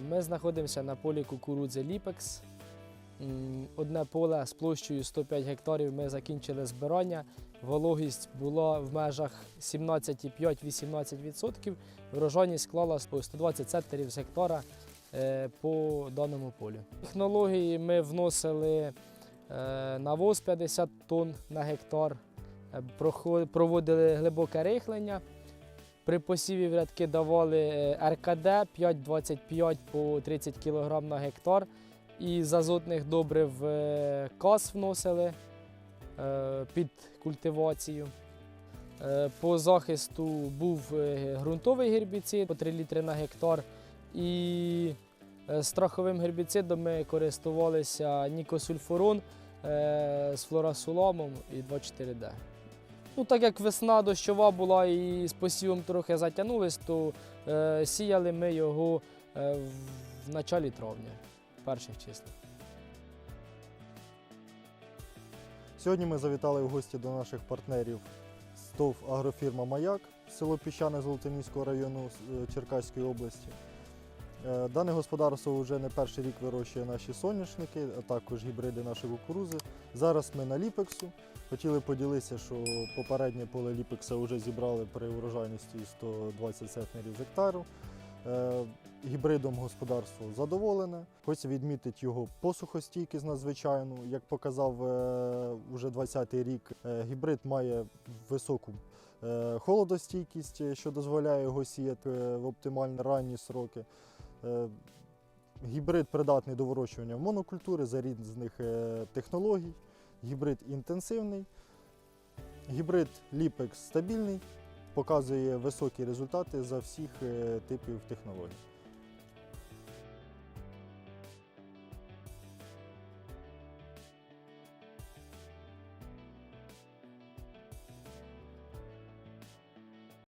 Ми знаходимося на полі кукурудзи Ліпекс. Одне поле з площею 105 гектарів ми закінчили збирання. Вологість була в межах 17,5-18%. Врожайність склала 120 центрів з гектара е, по даному полю. Технології ми вносили е, навоз 50 тонн на гектар, е, проводили глибоке рихлення. При посіві в рядки давали е, РКД 5,25 по 30 кг на гектар. І з азотних добрив е, кас вносили е, під культивацію. По захисту був ґрунтовий гербіцид по 3 літри на гектар. І страховим гербіцидом ми користувалися нікосульфурон з флорасуламом і 24D. Ну, так як весна дощова була і з посівом трохи затягнулись, то е, сіяли ми його е, в- началі травня, перших числах. Сьогодні ми завітали в гості до наших партнерів СТОВ агрофірма Маяк, село Піщане Золотоніського району е, Черкаської області. Е, Дане господарство вже не перший рік вирощує наші соняшники, а також гібриди нашої кукурузи. Зараз ми на ліпексу. Хотіли поділитися, що попереднє поле ліпекса вже зібрали при урожайності 120 центнерів з гектару. Е, Гібридом господарство задоволене. Хочу відмітити його посухостійкість надзвичайну. Як показав е, уже 20-й рік, гібрид має високу холодостійкість, що дозволяє його сіяти в оптимальні ранні сроки. Е, Гібрид придатний до вирощування в монокультури за різних е, технологій. Гібрид інтенсивний. Гібрид Ліпекс стабільний, показує високі результати за всіх е, типів технологій.